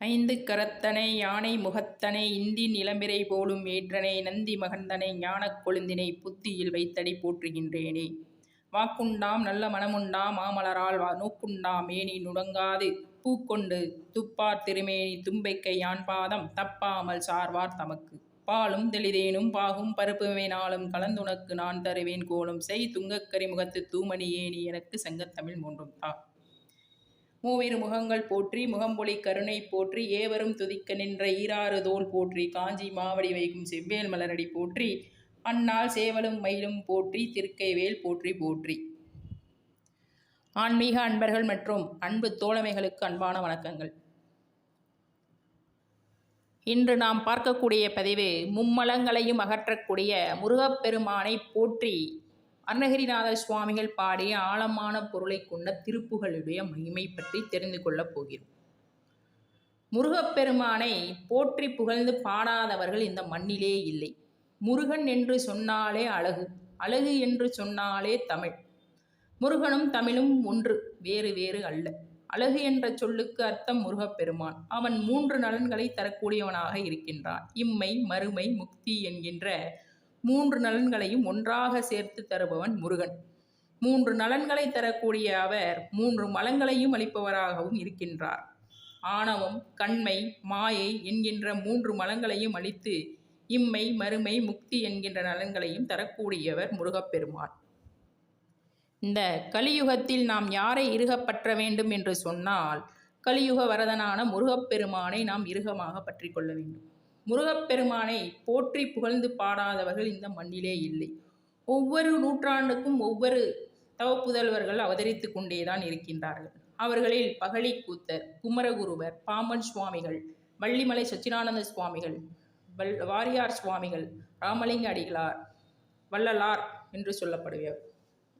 ஐந்து கரத்தனை யானை முகத்தனை இந்தி நிலம்பிரை போலும் ஏற்றனை நந்தி மகந்தனை ஞானக் கொழுந்தினை புத்தியில் வைத்தடி போற்றுகின்றேனே. வாக்குண்டாம் நல்ல மனமுண்டாம் மாமலரால் வா நோக்குண்டாம் ஏனி நுடங்காது. பூக்கொண்டு துப்பார் திருமேனி தும்பைக்கை யான் பாதம் தப்பாமல் சார்வார் தமக்கு. பாலும் தெளிதேனும் பாகும் பருப்பு வேணாலும் கலந்துனக்கு நான் தருவேன் கோலும். செய் துங்கக்கரி முகத்து தூமணி ஏனி எனக்கு சங்கத்தமிழ் மூன்றும் தா. மூவிரு முகங்கள் போற்றி முகம்பொழி கருணை போற்றி ஏவரும் துதிக்க நின்ற ஈராறு தோல் போற்றி காஞ்சி மாவடி வைக்கும் செவ்வேல் மலரடி போற்றி அன்னால் சேவலும் மயிலும் போற்றி திருக்கைவேல் போற்றி போற்றி. ஆன்மீக அன்பர்கள் மற்றும் அன்பு தோழமைகளுக்கு அன்பான வணக்கங்கள். இன்று நாம் பார்க்கக்கூடிய பதிவு மும்மலங்களையும் அகற்றக்கூடிய முருகப்பெருமானை போற்றி அருணகிரிநாதர் சுவாமிகள் பாடிய ஆழமான பொருளை கொண்ட திருப்புகளுடைய மகிமை பற்றி தெரிந்து கொள்ளப் போகிறோம். முருகப்பெருமானை போற்றி புகழ்ந்து பாடாதவர்கள் இந்த மண்ணிலே இல்லை. முருகன் என்று சொன்னாலே அழகு அழகு என்று சொன்னாலே தமிழ். முருகனும் தமிழும் ஒன்று வேறு வேறு அல்ல. அழகு என்ற சொல்லுக்கு அர்த்தம் முருகப்பெருமான். அவன் மூன்று நலன்களை தரக்கூடியவனாக இருக்கின்றான். இம்மை மறுமை முக்தி என்கின்ற மூன்று நலன்களையும் ஒன்றாக சேர்த்து தருபவன் முருகன். மூன்று நலன்களை தரக்கூடிய அவர் மூன்று மலங்களையும் அளிப்பவராகவும் இருக்கின்றார். ஆணவம் கண்மை மாயை என்கின்ற மூன்று மலங்களையும் அளித்து இம்மை மறுமை முக்தி என்கின்ற நலன்களையும் தரக்கூடியவர் முருகப்பெருமான். இந்த கலியுகத்தில் நாம் யாரை இருகப்பற்ற வேண்டும் என்று சொன்னால் கலியுக வரதனான முருகப்பெருமானை நாம் இருகமாக பற்றி கொள்ள வேண்டும். முருகப்பெருமானை போற்றி புகழ்ந்து பாடாதவர்கள் இந்த மண்ணிலே இல்லை. ஒவ்வொரு நூற்றாண்டுக்கும் ஒவ்வொரு தவப்புதல்வர்கள் அவதரித்து கொண்டேதான் இருக்கின்றார்கள். அவர்களில் பகழி கூத்தர் குமரகுருவர் பாம்பன் சுவாமிகள் வள்ளிமலை சச்சிதானந்த சுவாமிகள் வல் வாரியார் சுவாமிகள் ராமலிங்க அடிகளார் வள்ளலார் என்று சொல்லப்படுவர்.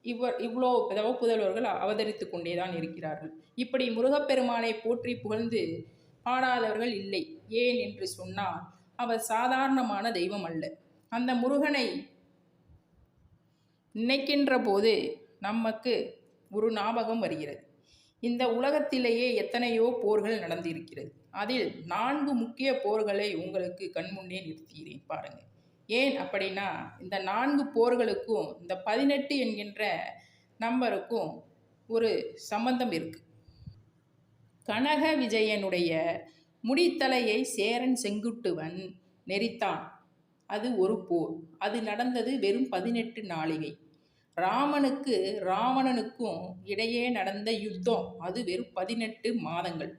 இவர் இவ்வளோ தவப்புதல்வர்கள் அவதரித்து கொண்டே தான் இருக்கிறார்கள். இப்படி முருகப்பெருமானை போற்றி புகழ்ந்து பாடாதவர்கள் இல்லை. ஏன் என்று சொன்னால் அவர் சாதாரணமான தெய்வம் அல்ல. அந்த முருகனை நினைக்கின்ற போது நமக்கு ஒரு ஞாபகம் வருகிறது. இந்த உலகத்திலேயே எத்தனையோ போர்கள் நடந்திருக்கிறது. அதில் நான்கு முக்கிய போர்களை உங்களுக்கு கண்முன்னே நிறுத்துகிறேன் பாருங்கள் ஏன் அப்படின்னா இந்த நான்கு போர்களுக்கும் இந்த பதினெட்டு என்கின்ற நம்பருக்கும் ஒரு சம்பந்தம் இருக்கு. கனக விஜயனுடைய முடித்தலையை சேரன் செங்குட்டுவன் நெறித்தான். அது ஒரு போர். அது நடந்தது வெறும் பதினெட்டு நாளிகை ராமனுக்கு ராவணனுக்கும் இடையே நடந்த யுத்தம். அது வெறும் பதினெட்டு மாதங்கள்.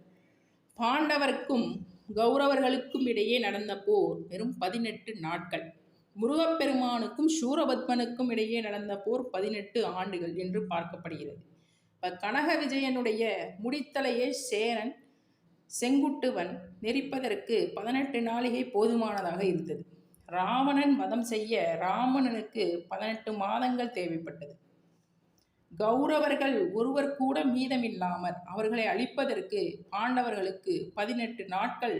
பாண்டவருக்கும் கௌரவர்களுக்கும் இடையே நடந்த போர் வெறும் பதினெட்டு நாட்கள். முருகப்பெருமானுக்கும் சூரபத்மனுக்கும் இடையே நடந்த போர் பதினெட்டு ஆண்டுகள் என்று பார்க்கப்படுகிறது. இப்போ கனக விஜயனுடைய முடித்தலையே சேரன் செங்குட்டுவன் நெரிப்பதற்கு பதினெட்டு நாளிகை போதுமானதாக இருந்தது. ராவணன் மதம் செய்ய ராமணனுக்கு பதினெட்டு மாதங்கள் தேவைப்பட்டது. கௌரவர்கள் ஒருவர் கூட மீதமில்லாமற் அவர்களை அழிப்பதற்கு பாண்டவர்களுக்கு பதினெட்டு நாட்கள்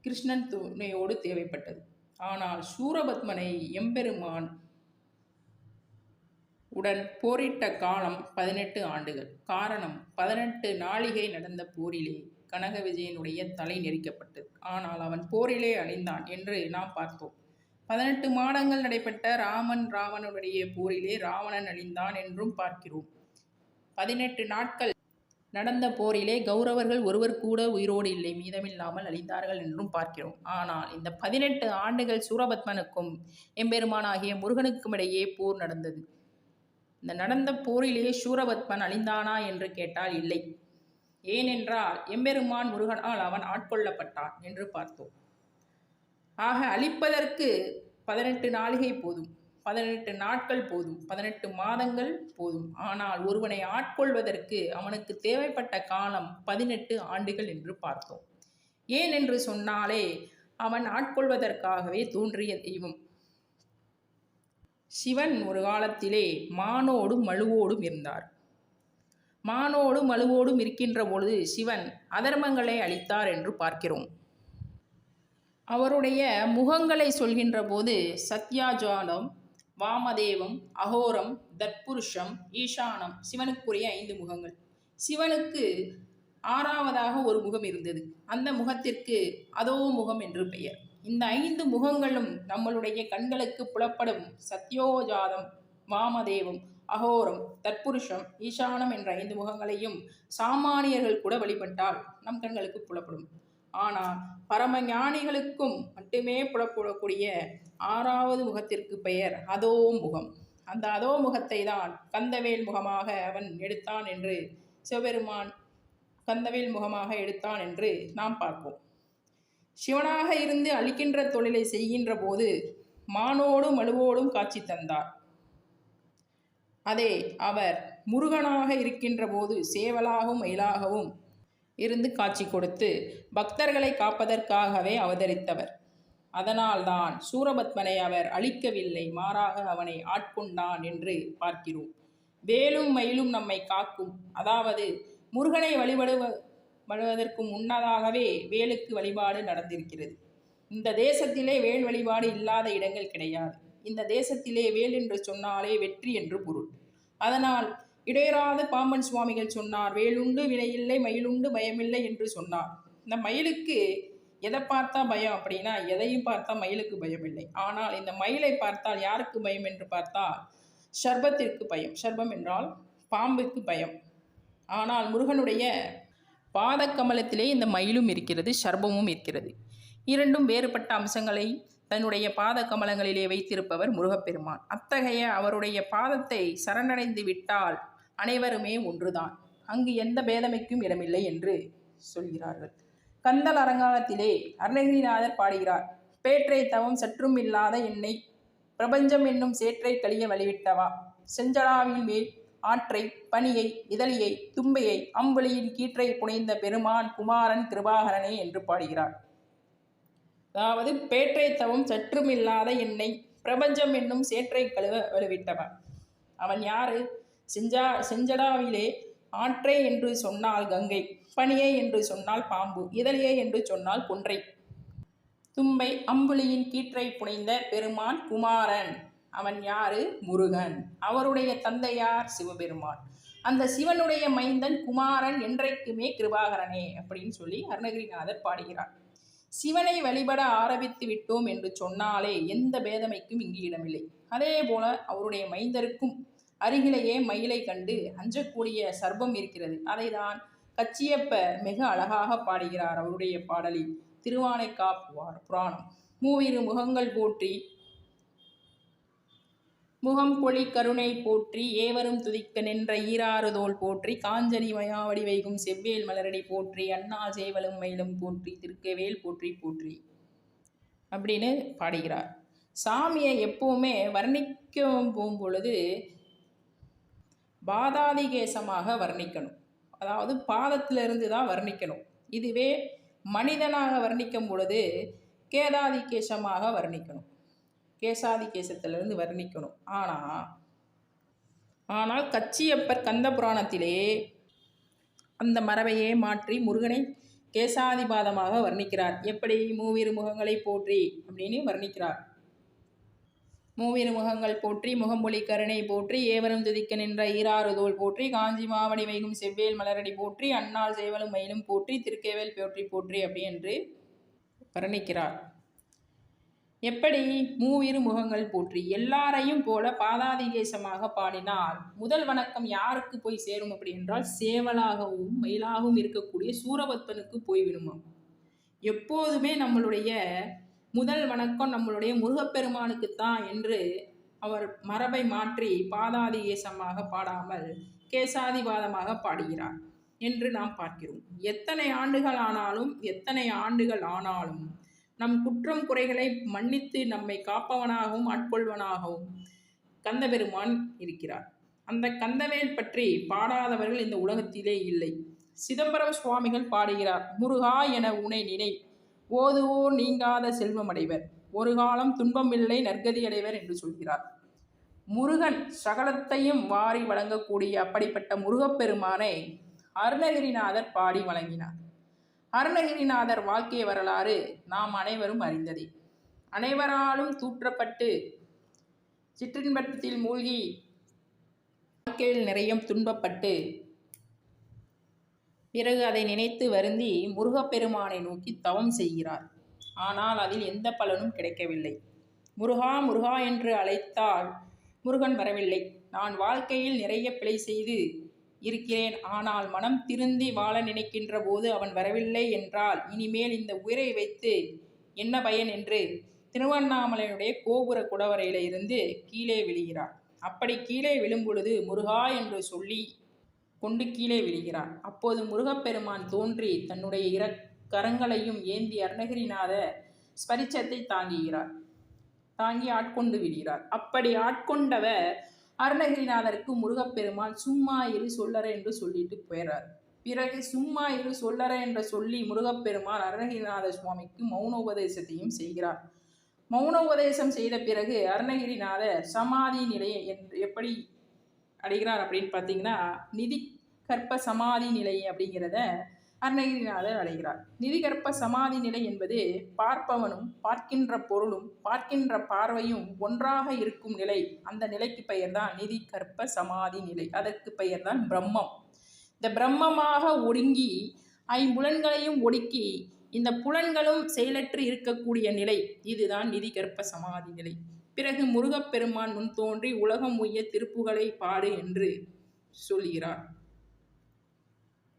கிருஷ்ணன் துணையோடு தேவைப்பட்டது. ஆனால் சூரபத்மனை எம்பெருமான் உடன் போரிட்ட காலம் பதினெட்டு ஆண்டுகள். காரணம் பதினெட்டு நாளிகை நடந்த போரிலே கனக விஜயனுடைய தலை நெரிக்கப்பட்டது ஆனால் அவன் போரிலே அழிந்தான் என்று நாம் பார்த்தோம். பதினெட்டு மாதங்கள் நடைபெற்ற ராமன் ராவணனுடைய போரிலே ராவணன் அழிந்தான் என்றும் பார்க்கிறோம். பதினெட்டு நாட்கள் நடந்த போரிலே கௌரவர்கள் ஒருவர் கூட உயிரோடு இல்லை மீதமில்லாமல் அழிந்தார்கள் என்றும் பார்க்கிறோம். ஆனால் இந்த பதினெட்டு ஆண்டுகள் சூரபத்மனுக்கும் எம்பெருமானாகிய முருகனுக்கும் இடையே போர் நடந்தது. இந்த நடந்த போரிலே சூரபத்மன் அழிந்தானா என்று கேட்டால் இல்லை. ஏனென்றால் எம்பெருமான் முருகனால் அவன் ஆட்கொள்ளப்பட்டான் என்று பார்த்தோம். ஆக அழிப்பதற்கு பதினெட்டு நாளிகை போதும் பதினெட்டு நாட்கள் போதும் பதினெட்டு மாதங்கள் போதும். ஆனால் ஒருவனை ஆட்கொள்வதற்கு அவனுக்கு தேவைப்பட்ட காலம் பதினெட்டு ஆண்டுகள் என்று பார்த்தோம். ஏன் என்று சொன்னாலே அவன் ஆட்கொள்வதற்காகவே தோன்றிய தெய்வம். சிவன் ஒரு காலத்திலே மானோடும் மழுவோடும் இருந்தார். மானோடும் மழுவோடும் இருக்கின்ற பொழுது சிவன் அதர்மங்களை அளித்தார் என்று பார்க்கிறோம். அவருடைய முகங்களை சொல்கின்ற போது சத்யாஜாலம் வாமதேவம் அகோரம் தற்புருஷம் ஈசானம் சிவனுக்குரிய ஐந்து முகங்கள். சிவனுக்கு ஆறாவதாக ஒரு முகம் இருந்தது. அந்த முகத்திற்கு அதோ முகம் என்று பெயர். இந்த ஐந்து முகங்களும் நம்மளுடைய கண்களுக்கு புலப்படும் சத்யோஜாதம் வாமதேவம் அகோரம் தற்புருஷம் ஈசானம் என்ற ஐந்து முகங்களையும் சாமானியர்கள் கூட வழிபட்டால் நம் கண்களுக்கு புலப்படும். ஆனால் பரம ஞானிகளுக்கும் மட்டுமே புலப்படக்கூடிய ஆறாவது முகத்திற்கு பெயர் அதோ முகம். அந்த அதோ முகத்தை தான் கந்தவேல் முகமாக அவன் எடுத்தான் என்று சிவபெருமான் கந்தவேல் முகமாக எடுத்தான் என்று நாம் பார்ப்போம். சிவனாக இருந்து அழிக்கின்ற தொழிலை செய்கின்ற போது மானோடும் மழுவோடும் காட்சி தந்தார். அதே அவர் முருகனாக இருக்கின்ற போது சேவலாகவும் மயிலாகவும் இருந்து காட்சி கொடுத்து பக்தர்களை காப்பதற்காகவே அவதரித்தவர். அதனால்தான் சூரபத்மனை அவர் அழிக்கவில்லை மாறாக அவனை ஆட்கொண்டான் என்று பார்க்கிறோம். வேலும் மயிலும் நம்மை காக்கும். அதாவது முருகனை வழிபடுவ வருவதற்கு முன்னதாகவே வேலுக்கு வழிபாடு நடந்திருக்கிறது. இந்த தேசத்திலே வேல் வழிபாடு இல்லாத இடங்கள் கிடையாது. இந்த தேசத்திலே வேல் என்று சொன்னாலே வெற்றி என்று பொருள். அதனால் இடையராத பாம்பன் சுவாமிகள் சொன்னார் வேலுண்டு வினையில்லை மயிலுண்டு பயமில்லை என்று சொன்னார். இந்த மயிலுக்கு எதை பார்த்தா பயம் அப்படின்னா எதையும் பார்த்தா மயிலுக்கு பயம் இல்லை ஆனால் இந்த மயிலை பார்த்தால் யாருக்கு பயம் என்று பார்த்தால் சர்பத்திற்கு பயம். சர்பம் என்றால் பாம்புக்கு பயம். ஆனால் முருகனுடைய பாதக்கமலத்திலே இந்த மயிலும் இருக்கிறது சர்பமும் இருக்கிறது. இரண்டும் வேறுபட்ட அம்சங்களை தன்னுடைய பாத கமலங்களிலே வைத்திருப்பவர் முருகப்பெருமான். அத்தகைய அவருடைய பாதத்தை சரணடைந்து விட்டால் அனைவருமே ஒன்றுதான். அங்கு எந்த பேதமைக்கும் இடமில்லை என்று சொல்கிறார்கள். கந்தல் அரங்காலத்திலே அருணகிரிநாதர் பாடுகிறார். பேற்றை தவம் சற்றும் இல்லாத என்னை பிரபஞ்சம் என்னும் சேற்றை கழிய வழிவிட்டவா? செஞ்சலாவின் மேல் ஆற்றை பனியை இதழியை தும்பையை அம்புலியின் கீற்றை புனைந்த பெருமான் குமாரன் கிருபாகரனே என்று பாடுகிறார். அதாவது பேற்றை தவம் சற்றுமில்லாத என்னை பிரபஞ்சம் என்னும் சேற்றை கழுவ வலுவிட்டவன் அவன் யாரு? செஞ்சா செஞ்சடாவிலே ஆற்றை என்று சொன்னால் கங்கை பனியை என்று சொன்னால் பாம்பு இதழியை என்று சொன்னால் கொன்றை தும்பை அம்புலியின் கீற்றை புனைந்த பெருமான் குமாரன். அவன் யாரு? முருகன். அவருடைய தந்தையார் சிவபெருமான். அந்த சிவனுடைய மைந்தன் குமாரன் என்றைக்குமே கிருபாகரனே அப்படின்னு சொல்லி அருணகிரிநாதர் பாடுகிறார். சிவனை வழிபட ஆரம்பித்து விட்டோம் என்று சொன்னாலே எந்த பேதமைக்கும் இங்கு இடமில்லை. அதே போல அவருடைய மைந்தருக்கும் அருகிலேயே மயிலை கண்டு அஞ்சக்கூடிய சர்ப்பம் இருக்கிறது. அதை தான் கச்சியப்பர் மிக அழகாக பாடுகிறார் அவருடைய பாடலில். திருவானைக்கா புராணம். மூவிரு முகங்கள் போற்றி முகம் பொழி கருணை போற்றி ஏவரும் துதிக்க நின்ற ஈராறுதோல் போற்றி காஞ்சனி மயாவடி வைகும் செவ்வேல் மலரடி போற்றி அண்ணா சேவலும் மயிலும் போற்றி திருக்கவேல் போற்றி போற்றி அப்படின்னு பாடுகிறார். சாமியை எப்பவுமே வர்ணிக்க போகும்பொழுது பாதாதிகேசமாக வர்ணிக்கணும். அதாவது பாதத்திலிருந்து தான் வர்ணிக்கணும். இதுவே மனிதனாக வர்ணிக்கும் பொழுது கேதாதிகேசமாக வர்ணிக்கணும். கேசாதி கேசத்திலிருந்து வர்ணிக்கணும். ஆனால் ஆனால் கச்சியப்பர் கந்த புராணத்திலே அந்த மரபையே மாற்றி முருகனை கேசாதிபாதமாக வர்ணிக்கிறார். எப்படி? மூவிரு முகங்களை போற்றி அப்படின்னு வர்ணிக்கிறார். மூவிரு முகங்கள் போற்றி முகம்பொலி கருணை போற்றி ஏவரும் துதிக்க நின்ற ஈராறுதோல் போற்றி காஞ்சி மாவடி வைகும் செவ்வேல் மலரடி போற்றி அன்னாள் சேவலும் மயிலும் போற்றி திருக்கேவேல் போற்றி போற்றி அப்படி என்று வர்ணிக்கிறார். எப்படி? மூவிரு முகங்கள் போற்றி எல்லாரையும் போல பாதாதிகேசமாக பாடினால் முதல் வணக்கம் யாருக்கு போய் சேரும் அப்படி என்றால் சேவலாகவும் மயிலாகவும் இருக்கக்கூடிய சூரபத்மனுக்கு போய்விடுமா எப்போதுமே நம்மளுடைய முதல் வணக்கம் நம்மளுடைய முருகப்பெருமானுக்குத்தான் என்று அவர் மரபை மாற்றி பாதாதிகேசமாக பாடாமல் கேசாதிபாதமாக பாடுகிறார் என்று நாம் பார்க்கிறோம். எத்தனை ஆண்டுகள் ஆனாலும் எத்தனை ஆண்டுகள் ஆனாலும் நம் குற்றம் குறைகளை மன்னித்து நம்மை காப்பவனாகவும் ஆட்கொள்வனாகவும் கந்தபெருமான் இருக்கிறார். அந்த கந்தவேல் பற்றி பாடாதவர்கள் இந்த உலகத்திலே இல்லை. சிதம்பரம் சுவாமிகள் பாடுகிறார் முருகா என உனை நினை ஓதுவோர் நீங்காத செல்வமடைவர் ஒரு காலம் துன்பமில்லை நற்கதி அடைவர் என்று சொல்கிறார். முருகன் சகலத்தையும் வாரி வழங்கக்கூடிய அப்படிப்பட்ட முருகப்பெருமானை அருணகிரிநாதர் பாடி வழங்கினார். அருணகிரிநாதர் வாழ்க்கை வரலாறு நாம் அனைவரும் அறிந்ததே. அனைவராலும் தூற்றப்பட்டு சிற்றின்பத்தில் மூழ்கி வாழ்க்கையில் நிறைய துன்பப்பட்டு பிறகு அதை நினைத்து வருந்தி முருகப்பெருமானை நோக்கி தவம் செய்கிறார். ஆனால் அதில் எந்த பலனும் கிடைக்கவில்லை. முருகா முருகா என்று அழைத்தால் முருகன் வரவில்லை. நான் வாழ்க்கையில் நிறைய பிழை செய்து இருக்கிறேன். ஆனால் மனம் திருந்தி வாழ நினைக்கின்ற போது அவன் வரவில்லை என்றால் இனிமேல் இந்த உயிரை வைத்து என்ன பயன் என்று திருவண்ணாமலையினுடைய கோபுர குடவரையில இருந்து கீழே விழுகிறார் அப்படி கீழே விழும்பொழுது முருகா என்று சொல்லி கொண்டு கீழே விழுகிறார் அப்போது முருகப்பெருமான் தோன்றி தன்னுடைய இர கரங்களையும் ஏந்தி அருணகிரிநாத ஸ்பரிச்சத்தை தாங்குகிறார். தாங்கி ஆட்கொண்டு விடுகிறார். அப்படி ஆட்கொண்டவர் அருணகிரிநாதருக்கு முருகப்பெருமான் சும்மா இரு சொல்லற என்று சொல்லிட்டு போயிறார். பிறகு சும்மா இரு சொல்லற என்று சொல்லி முருகப்பெருமான் அருணகிரிநாத சுவாமிக்கு மௌன உபதேசத்தையும் செய்கிறார். மௌன உபதேசம் செய்த பிறகு அருணகிரிநாதர் சமாதி நிலையை என்று எப்படி அடைகிறார் அப்படின்னு பார்த்தீங்கன்னா நிதி கற்ப சமாதி நிலை அப்படிங்கிறத அருணகிரிநாதர் அடைகிறார் நிதிகற்ப சமாதி நிலை என்பது பார்ப்பவனும் பார்க்கின்ற பொருளும் பார்க்கின்ற பார்வையும் ஒன்றாக இருக்கும் நிலை. அந்த நிலைக்கு பெயர்தான் நிதி கற்ப சமாதி நிலை. அதற்கு பெயர்தான் பிரம்மம். இந்த பிரம்மமாக ஒடுங்கி ஐம்புலன்களையும் ஒடுக்கி இந்த புலன்களும் செயலற்று இருக்கக்கூடிய நிலை. இதுதான் நிதி கற்ப சமாதி நிலை. பிறகு முருகப்பெருமான் முன் தோன்றி உலகம் உய்ய திருப்புகளை பாடு என்று சொல்கிறார்.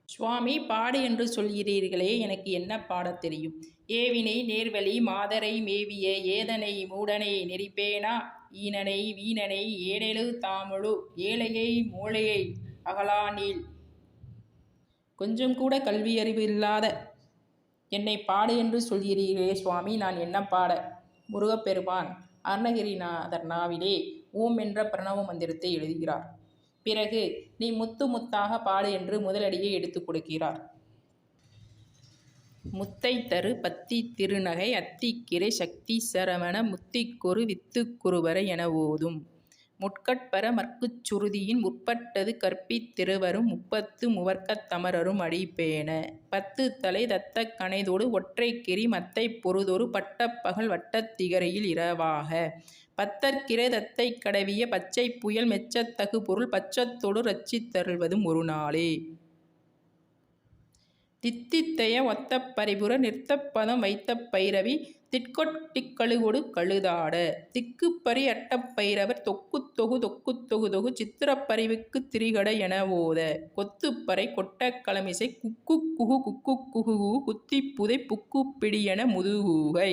சுவாமி பாடு என்று சொல்கிறீர்களே எனக்கு என்ன பாடத் தெரியும்? ஏவினை நேர்வழி மாதரை மேவிய ஏதனை மூடனை நெறிப்பேனா? ஈனனை வீணனை ஏனெழு தாமுழு ஏழையை மூளையை அகலானீல் கொஞ்சம் கூட கல்வியறிவு இல்லாத என்னை பாடு என்று சொல்கிறீர்களே சுவாமி நான் என்ன பாட? முருகப்பெருமான் அருணகிரிநாதர் நாவிலே ஓம் என்ற பிரணவ மந்திரத்தை எழுதுகிறார். பிறகு நீ முத்து முத்தாக பாடு என்று முதலடியை எடுத்துக் கொடுக்கிறார். முத்தை தரு பத்தி திருநகை அத்திக்கிரை சக்தி சரவண முத்திக்குரு வித்துக்குருவரை என ஓதும். முட்கட்பர மற்குச் சுருதியின் முற்பட்டது கற்பித் திருவரும் முப்பத்து முவர்க்கத் தமரரும் அடிப்பேன. பத்து தலை தத்த கணைதோடு ஒற்றை கிரி மத்தை பொருதொரு பட்டப்பகல் வட்டத் திகரையில் இரவாக. பத்தற்கிரை தத்தை கடவிய பச்சை புயல் மெச்சத்தகு பொருள் பச்சத்தொடு ரச்சித் தருள்வதும் ஒரு நாளே. தித்தித்தைய ஒத்த பரிபுர நிறுத்தப்பதம் வைத்த பைரவி திட்கொட்டிக்கழுகொடு கழுதாட. திக்குப்பரி அட்டப்பைரவர் தொக்கு தொகு தொக்கு தொகு தொகு சித்திரப்பரிவுக்கு திரிகட என ஓத. கொத்துப்பறை கொட்ட களமிசை குக்கு குகு குக்கு குகு குத்தி புதை புக்கு பிடியென முதுகூகை.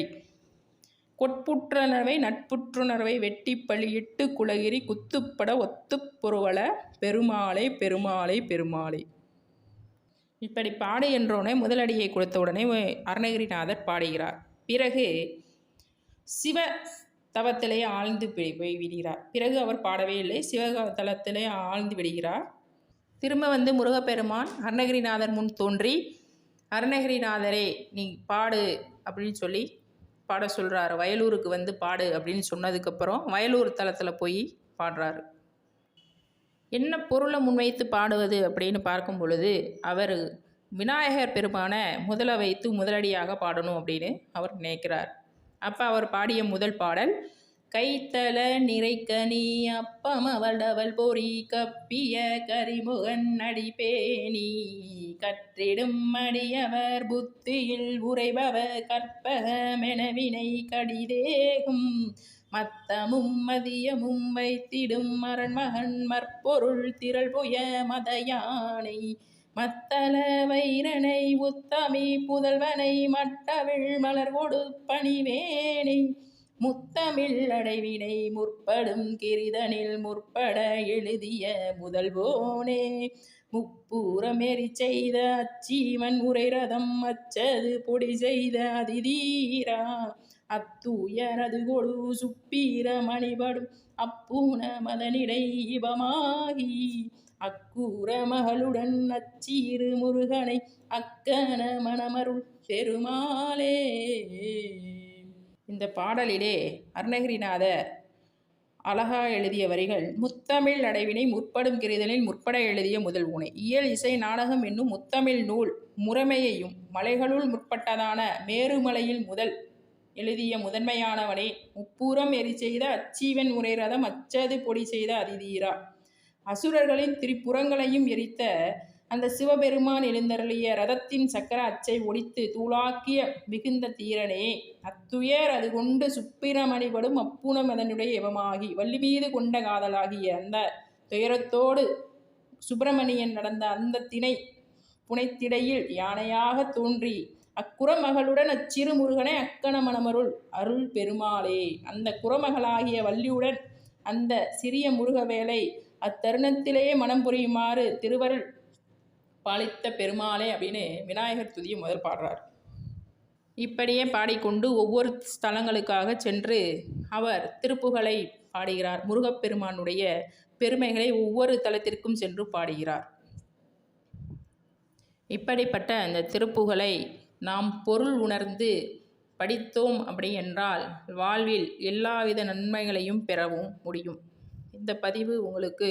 கொட்புற்றுணர்வை நட்புற்றுணர்வை வெட்டி பழியிட்டு குலகிரி குத்துப்பட ஒத்துப்பொருவள பெருமாளை பெருமாளை பெருமாளை. இப்படி பாடு என்றோனே முதலடியை கொடுத்த உடனே அருணகிரிநாதர் பாடுகிறார். பிறகு சிவ தவத்திலே ஆழ்ந்து போய் விடுகிறார். பிறகு அவர் பாடவே இல்லை. சிவ தலத்திலே ஆழ்ந்து விடுகிறார். திரும்ப வந்து முருகப்பெருமான் அருணகிரிநாதர் முன் தோன்றி அருணகிரிநாதரே நீ பாடு அப்படின்னு சொல்லி பாட சொல்கிறாரு வயலூருக்கு வந்து பாடு அப்படின்னு சொன்னதுக்கப்புறம் வயலூர் தலத்தில் போய் பாடுறாரு. என்ன பொருளை முன்வைத்து பாடுவது அப்படின்னு பார்க்கும் பொழுது அவர் விநாயகர் பெருமானை முதலை வைத்து முதலடியாக பாடணும் அப்படின்னு அவர் நினைக்கிறார். அப்போ அவர் பாடிய முதல் பாடல் கைத்தல நிறைக்கனி அப்பம் அவளவள் பொறி கப்பிய கரிமுகன் அடிப்பேணி கற்றிடும் அடியவர் புத்தியில் உறைபவர் கற்பகமெனவினை கடிதேகும். மத்தமும் மதியமும் வைத்திடும் மரண்மகன் மற்பொருள் திரள் புய மதயானை. மத்தள வைரனை உத்தமி புதல்வனை மட்டவிழ் மலர் கொடு பணிவேனை. முத்தமிழ் அடைவினை முற்படும் கிரிதனில் முற்பட எழுதிய முதல்வோனே. முப்பூரமெறி செய்த அச்சீவன் உரை ரதம் அச்சது பொடி செய்த அதிதீரா. அத்தூயரது கொடு சுப்பீர மணிபடும் அப்பூன மதனிடை இவமாகி அக்கூற மகளுடன் அச்சீறு முருகனை அக்கன மணமருள் பெருமாளே. இந்த பாடலிலே அருணகிரிநாதர் அழகா எழுதிய வரிகள் முத்தமிழ் அடைவினை முற்படும் கிரிதலில் முற்பட எழுதிய முதல் ஊனை. இயல் இசை நாடகம் என்னும் முத்தமிழ் நூல் முறைமையையும் மலைகளுள் முற்பட்டதான மேருமலையில் முதல் எழுதிய முதன்மையானவனே. முப்பூரம் எரி செய்த அச்சீவன் முறைரதம் அச்சது பொடி செய்த அதிதீரா. அசுரர்களின் திரிபுறங்களையும் எரித்த அந்த சிவபெருமான் எழுந்தருளிய ரதத்தின் சக்கர அச்சை ஒழித்து தூளாக்கிய மிகுந்த தீரனே அத்துயர் அது கொண்டு சுப்பிரமணிபடும் அப்புணம் அதனுடைய எவமாகி வள்ளி மீது கொண்ட காதலாகிய அந்த துயரத்தோடு சுப்பிரமணியன் நடந்த அந்த திணை புனைத்திடையில் யானையாக தோன்றி அக்குறமகளுடன் அச்சிறு முருகனை அக்கண மணமருள் அருள் பெருமாளே அந்த குறமகளாகிய வள்ளியுடன் அந்த சிறிய முருகவேலை அத்தருணத்திலேயே மனம் புரியுமாறு திருவருள் பாலித்த பெருமாளே அப்படின்னு விநாயகர் துதியை முதல் பாடுறார். இப்படியே பாடிக்கொண்டு ஒவ்வொரு ஸ்தலங்களுக்காக சென்று அவர் திருப்புகளை பாடுகிறார். முருகப்பெருமானுடைய பெருமைகளை ஒவ்வொரு தலத்திற்கும் சென்று பாடுகிறார். இப்படிப்பட்ட அந்த திருப்புகளை நாம் பொருள் உணர்ந்து படித்தோம் அப்படி என்றால் வாழ்வில் எல்லாவித நன்மைகளையும் பெறவும் முடியும். இந்த பதிவு உங்களுக்கு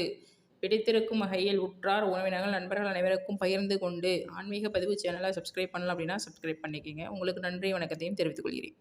பிடித்திருக்கும் வகையில் உற்றார் உறவினர்கள் நண்பர்கள் அனைவருக்கும் பகிர்ந்து கொண்டு ஆன்மீக பதிவு சேனலை சப்ஸ்கிரைப் பண்ணலாம் அப்படின்னா சப்ஸ்கிரைப் பண்ணிக்கோங்க. உங்களுக்கு நன்றி வணக்கத்தையும் தெரிவித்துக் கொள்கிறேன்.